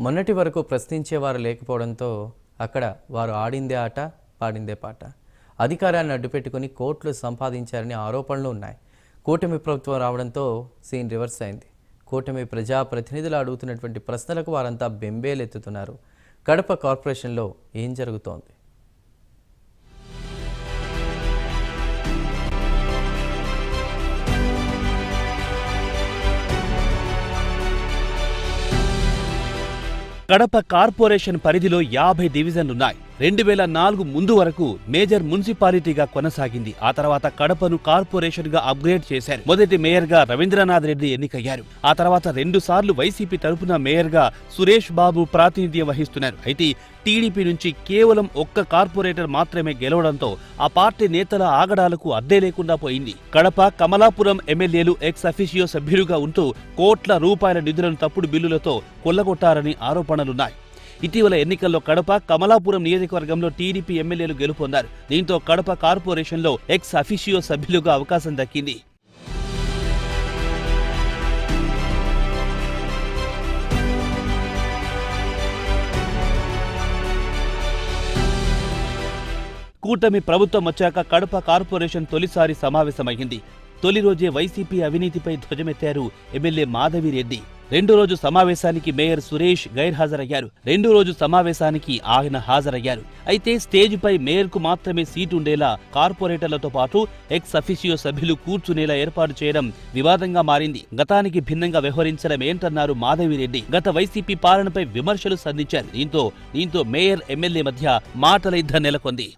మొన్నటి వరకు ప్రశ్నించేవారు లేకపోవడంతో అక్కడ వారు ఆడిందే ఆట పాడిందే పాట. అధికారాన్ని అడ్డుపెట్టుకుని కోట్లు సంపాదించారని ఆరోపణలు ఉన్నాయి. కూటమి ప్రభుత్వం రావడంతో సీన్ రివర్స్ అయింది. కూటమి ప్రజా ప్రతినిధులు అడుగుతున్నటువంటి ప్రశ్నలకు వారంతా బెంబేలెత్తుతున్నారు. కడప కార్పొరేషన్లో ఏం జరుగుతోంది? కడప కార్పొరేషన్ పరిధిలో యాభై డివిజన్లున్నాయి. రెండు వేల నాలుగు ముందు వరకు మేజర్ మున్సిపాలిటీగా కొనసాగింది. ఆ తర్వాత కడపను కార్పొరేషన్గా అప్గ్రేడ్ చేశారు. మొదటి మేయర్గా రవీంద్రనాథ్ రెడ్డి ఎన్నికయ్యారు. ఆ తర్వాత రెండు సార్లు వైసీపీ తరపున మేయర్గా సురేష్ బాబు ప్రాతినిధ్యం వహిస్తున్నారు. అయితే టీడీపీ నుంచి కేవలం ఒక్క కార్పొరేటర్ మాత్రమే గెలవడంతో ఆ పార్టీ నేతల ఆగడాలకు అద్దే లేకుండా పోయింది. కడప కమలాపురం ఎమ్మెల్యేలు ఎక్స్ అఫీషియో సభ్యులుగా ఉంటూ కోట్ల రూపాయల నిధులను తప్పుడు బిల్లులతో కొల్లగొట్టారని ఆరోపణలున్నాయి. ఇటీవల ఎన్నికల్లో కడప కమలాపురం నియోజకవర్గంలో టీడీపీ ఎమ్మెల్యేలు గెలుపొందారు. దీంతో కడప కార్పొరేషన్లో ఎక్స్ అఫిషియో సభ్యులుగా అవకాశం దక్కింది. కూటమి ప్రభుత్వం వచ్చాక కడప కార్పొరేషన్ తొలిసారి సమావేశమైంది తొలి రోజే వైసీపీ అవినీతిపై ధ్వజమెత్తారు ఎమ్మెల్యే మాధవిరెడ్డి. రెండో రోజు సమావేశానికి మేయర్ సురేష్ గైర్హాజరయ్యారు. రెండో రోజు సమావేశానికి ఆయన హాజరయ్యారు. అయితే స్టేజ్పై మేయర్కు మాత్రమే సీటు ఉండేలా కార్పొరేటర్లతో పాటు ఎక్స్ అఫిషియో సభ్యులు కూర్చునేలా ఏర్పాటు చేయడం వివాదంగా మారింది. గతానికి భిన్నంగా వ్యవహరించడం ఏంటన్నారు మాధవిరెడ్డి. గత వైసీపీ పాలనపై విమర్శలు సంధించారు. దీంతో దీంతో మేయర్ ఎమ్మెల్యే మధ్య మాటల యుద్ధం నెలకొంది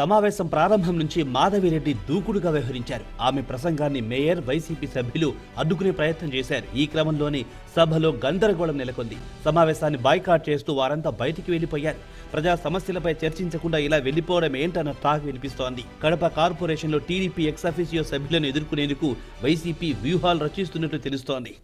సమావేశం ప్రారంభం నుంచి మాధవిరెడ్డి దూకుడుగా వ్యవహరించారు. ఆమె ప్రసంగాన్ని మేయర్ వైసీపీ సభ్యులు అడ్డుకునే ప్రయత్నం చేశారు. ఈ క్రమంలోనే సభలో గందరగోళం నెలకొంది. సమావేశాన్ని బాయ్కాట్ చేస్తూ వారంతా బయటికి వెళ్ళిపోయారు ప్రజా సమస్యలపై చర్చించకుండా ఇలా వెళ్ళిపోవడం ఏంటన్న టాక్ వినిపిస్తోంది. కడప కార్పొరేషన్లో టీడీపీ ఎక్స్ అఫీసియో సభ్యులను ఎదుర్కొనేందుకు వైసీపీ వ్యూహాలు రచిస్తున్నట్లు తెలుస్తోంది.